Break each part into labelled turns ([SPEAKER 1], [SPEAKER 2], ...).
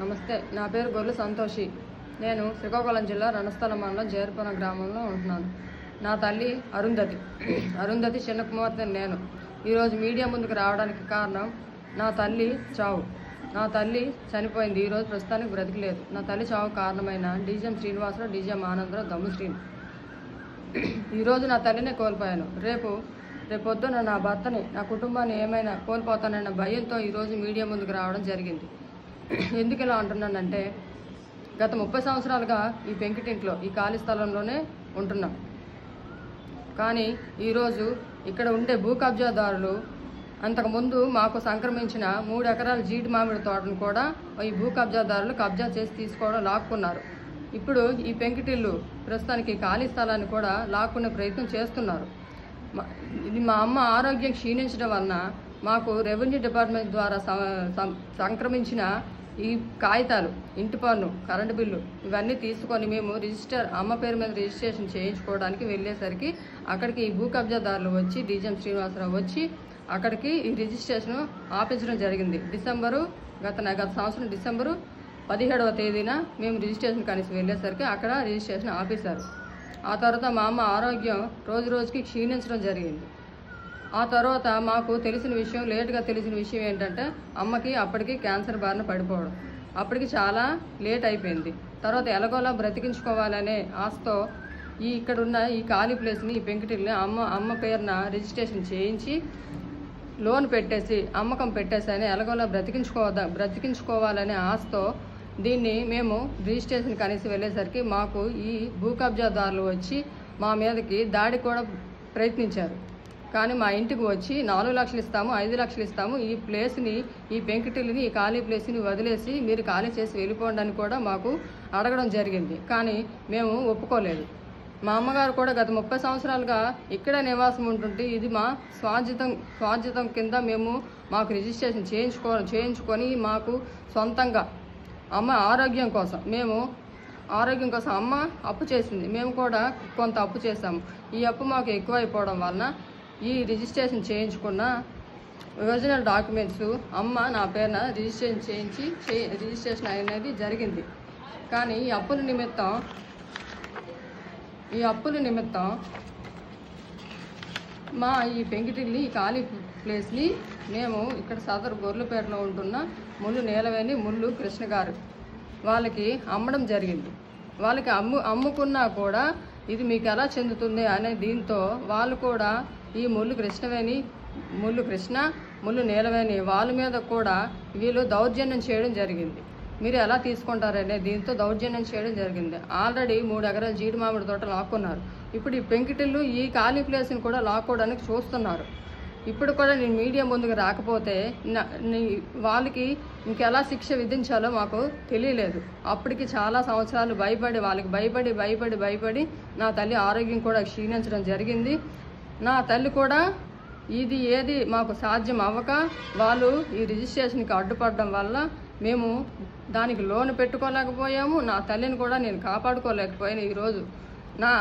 [SPEAKER 1] నమస్తే నా పేరు గొర్రె సంతోషి. నేను శ్రీకాకుళం జిల్లా రణస్థలం మండలం జేరుపురం గ్రామంలో ఉంటున్నాను. నా తల్లి అరుంధతి. అరుంధతి చిన్న కుమార్తె నేను. ఈరోజు మీడియా ముందుకు రావడానికి కారణం నా తల్లి చావు. నా తల్లి చనిపోయింది. ఈరోజు ప్రస్తుతానికి బ్రతికలేదు. నా తల్లి చావు కారణమైన డీజీఎం శ్రీనివాసరావు డీజీఎం ఆనందరావు దమ్ముశ్రీని ఈరోజు నా తల్లినే కోల్పోయాను. రేపు రేపొద్దున నా భర్తని నా కుటుంబాన్ని ఏమైనా కోల్పోతానన్న భయంతో ఈరోజు మీడియా ముందుకు రావడం జరిగింది. ఎందుకు ఇలా అంటున్నానంటే గత ముప్పై సంవత్సరాలుగా ఈ పెంకిటింట్లో ఈ ఖాళీ స్థలంలోనే ఉంటున్నాం. కానీ ఈరోజు ఇక్కడ ఉండే భూ కబ్జాదారులు అంతకుముందు మాకు సంక్రమించిన మూడు ఎకరాల జీడి మామిడి తోటను కూడా ఈ భూ కబ్జాదారులు కబ్జా చేసి తీసుకోవడం లాక్కున్నారు. ఇప్పుడు ఈ పెంకిటిల్లు ప్రస్తుతానికి ఖాళీ స్థలాన్ని కూడా లాక్కునే ప్రయత్నం చేస్తున్నారు. మా- ఇది మా అమ్మ ఆరోగ్యం క్షీణించడం వలన మాకు రెవెన్యూ డిపార్ట్మెంట్ ద్వారా సంక్రమించిన ఈ కాగితాలు ఇంటి పన్ను కరెంటు బిల్లు ఇవన్నీ తీసుకొని మేము రిజిస్టర్ అమ్మ పేరు మీద రిజిస్ట్రేషన్ చేయించుకోవడానికి వెళ్ళేసరికి అక్కడికి ఈ భూ కబ్జాదారులు వచ్చి డీజీఎం శ్రీనివాసరావు వచ్చి అక్కడికి ఈ రిజిస్ట్రేషన్ ఆపించడం జరిగింది. డిసెంబరు గత గత సంవత్సరం డిసెంబరు పదిహేడవ తేదీన మేము రిజిస్ట్రేషన్ కనీసం వెళ్ళేసరికి అక్కడ రిజిస్ట్రేషన్ ఆపేశారు. ఆ తర్వాత మా అమ్మ ఆరోగ్యం రోజు రోజుకి క్షీణించడం జరిగింది. ఆ తర్వాత మాకు తెలిసిన విషయం లేటుగా తెలిసిన విషయం ఏంటంటే అమ్మకి అప్పటికి క్యాన్సర్ బారిన పడిపోవడం. అప్పటికి చాలా లేట్ అయిపోయింది. తర్వాత ఎలాగోలా బ్రతికించుకోవాలనే ఆశతో ఈ ఇక్కడున్న ఈ ఖాళీ ప్లేస్ని ఈ పెంకుటిల్ని అమ్మ అమ్మ పేరున రిజిస్ట్రేషన్ చేయించి లోన్ పెట్టేసి అమ్మకం పెట్టేసి అని ఎలాగోలా బ్రతికించుకోవద్దా బ్రతికించుకోవాలనే ఆశతో దీన్ని మేము రిజిస్ట్రేషన్ కనీసం వెళ్ళేసరికి మాకు ఈ భూ కబ్జాదారులు వచ్చి మా మీదకి దాడి కూడా ప్రయత్నించారు. కానీ మా ఇంటికి వచ్చి నాలుగు లక్షలు ఇస్తాము ఐదు లక్షలు ఇస్తాము. ఈ ప్లేస్ని ఈ పెంకుటిల్ని ఈ ఖాళీ ప్లేస్ని వదిలేసి మీరు ఖాళీ చేసి వెళ్ళిపోండి అని కూడా మాకు అడగడం జరిగింది. కానీ మేము ఒప్పుకోలేదు. మా అమ్మగారు కూడా గత ముప్పై సంవత్సరాలుగా ఇక్కడే నివాసం ఉంటుంటే ఇది మా స్వాజితం స్వాజితం కింద మేము మాకు రిజిస్ట్రేషన్ చేయించుకో చేయించుకొని మాకు సొంతంగా అమ్మ ఆరోగ్యం కోసం మేము ఆరోగ్యం కోసం అమ్మ అప్పు చేసింది. మేము కూడా కొంత అప్పు చేసాము ఈ అప్పు మాకు ఎక్కువైపోవడం వలన ఈ రిజిస్ట్రేషన్ చేయించుకున్న ఒరిజినల్ డాక్యుమెంట్స్ అమ్మ నా పేరున రిజిస్ట్రేషన్ చేయించి రిజిస్ట్రేషన్ అనేది జరిగింది. కానీ ఈ అప్పుల నిమిత్తం ఈ అప్పుల నిమిత్తం మా ఈ పెంకిటిల్ని ఈ ఖాళీ ప్లేస్ని మేము ఇక్కడ సదరు గొర్రెపేటలో ఉంటున్న ముళ్ళు నేలవేణి ముళ్ళు కృష్ణ గారు వాళ్ళకి అమ్మడం జరిగింది. వాళ్ళకి అమ్ము అమ్ముకున్నా కూడా ఇది మీకు ఎలా చెందుతుంది అనే దీంతో వాళ్ళు కూడా ఈ ముళ్ళు కృష్ణవేణి ముళ్ళు కృష్ణ ముళ్ళు నీలవేణి వాళ్ళ మీద కూడా వీళ్ళు దౌర్జన్యం చేయడం జరిగింది. మీరు ఎలా తీసుకుంటారనే దీంతో దౌర్జన్యం చేయడం జరిగింది. ఆల్రెడీ మూడు ఎకరాల జీడి మామిడి తోట లాక్కున్నారు. ఇప్పుడు ఈ పెంకిటిల్లు ఈ ఖాళీ ప్లేస్ని కూడా లాక్కోవడానికి చూస్తున్నారు. ఇప్పుడు కూడా నేను మీడియా ముందుకు రాకపోతే వాళ్ళకి ఇంకెలా శిక్ష విధించాలో మాకు తెలియలేదు. అప్పటికి చాలా సంవత్సరాలు భయపడి వాళ్ళకి భయపడి భయపడి భయపడి నా తల్లి ఆరోగ్యం కూడా క్షీణించడం జరిగింది. నా తల్లి కూడా ఇది ఏది మాకు సాధ్యం అవ్వక వాళ్ళు ఈ రిజిస్ట్రేషన్కి అడ్డుపడడం వల్ల మేము దానికి లోన్ పెట్టుకోలేకపోయాము. నా తల్లిని కూడా నేను కాపాడుకోలేకపోయాను ఈరోజు. నా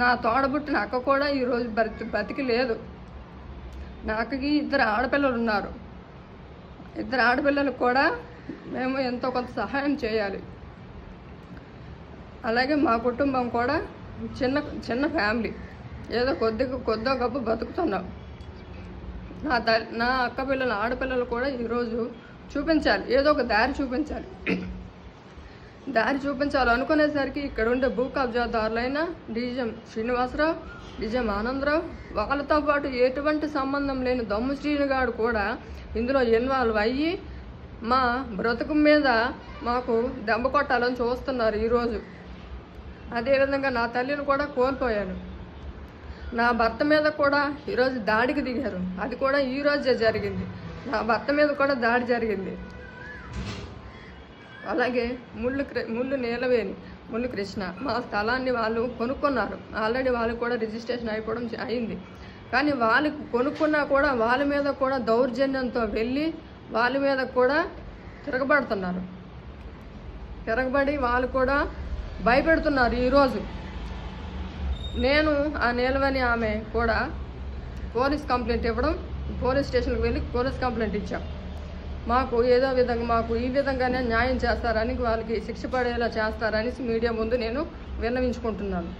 [SPEAKER 1] నా తోడబుట్టిన అక్క కూడా ఈరోజు బ్రతి బ్రతికి లేదు నా అక్కకి ఇద్దరు ఆడపిల్లలు ఉన్నారు. ఇద్దరు ఆడపిల్లలకు కూడా మేము ఎంతో కొంత సహాయం చేయాలి. అలాగే మా కుటుంబం కూడా చిన్న చిన్న ఫ్యామిలీ. ఏదో కొద్దిగా కొద్దో గొప్ప బతుకుతున్నాం. నా త నా అక్క పిల్లలు ఆడపిల్లలు కూడా ఈరోజు చూపించాలి. ఏదో ఒక దారి చూపించాలి. దారి చూపించాలి అనుకునేసరికి ఇక్కడ ఉండే భూ కబ్జాదారులైన డీజం శ్రీనివాసరావు డీజం ఆనందరావు వాళ్ళతో పాటు ఎటువంటి సంబంధం లేని దమ్ము శ్రీనుగాడు కూడా ఇందులో ఇన్వాల్వ్ అయ్యి మా బ్రతుకు మీద మాకు దెబ్బ కొట్టాలని చూస్తున్నారు ఈరోజు. అదేవిధంగా నా తల్లిని కూడా కోల్పోయాను. నా భర్త మీద కూడా ఈరోజు దాడికి దిగారు. అది కూడా ఈ రోజే జరిగింది. నా భర్త మీద కూడా దాడి జరిగింది. అలాగే ముళ్ళు ముళ్ళు నీలవేణి ముళ్ళు కృష్ణ మా స్థలాన్ని వాళ్ళు కొనుక్కున్నారు. ఆల్రెడీ వాళ్ళు కూడా రిజిస్ట్రేషన్ అయిపోవడం అయింది. కానీ వాళ్ళు కొనుక్కున్నా కూడా వాళ్ళ మీద కూడా దౌర్జన్యంతో వెళ్ళి వాళ్ళ మీద కూడా తిరగబడుతున్నారు. తిరగబడి వాళ్ళు కూడా భయపెడుతున్నారు ఈరోజు నేను ఆ నిలవని ఆమె కూడా పోలీస్ కంప్లైంట్ ఇవ్వడం పోలీస్ స్టేషన్కి వెళ్ళి పోలీస్ కంప్లైంట్ ఇచ్చాం. మాకు ఏదో విధంగా మాకు ఈ విధంగానే న్యాయం చేస్తారని వాళ్ళకి శిక్ష పడేలా చేస్తారని మీడియా ముందు నేను విన్నవించుకుంటున్నాను.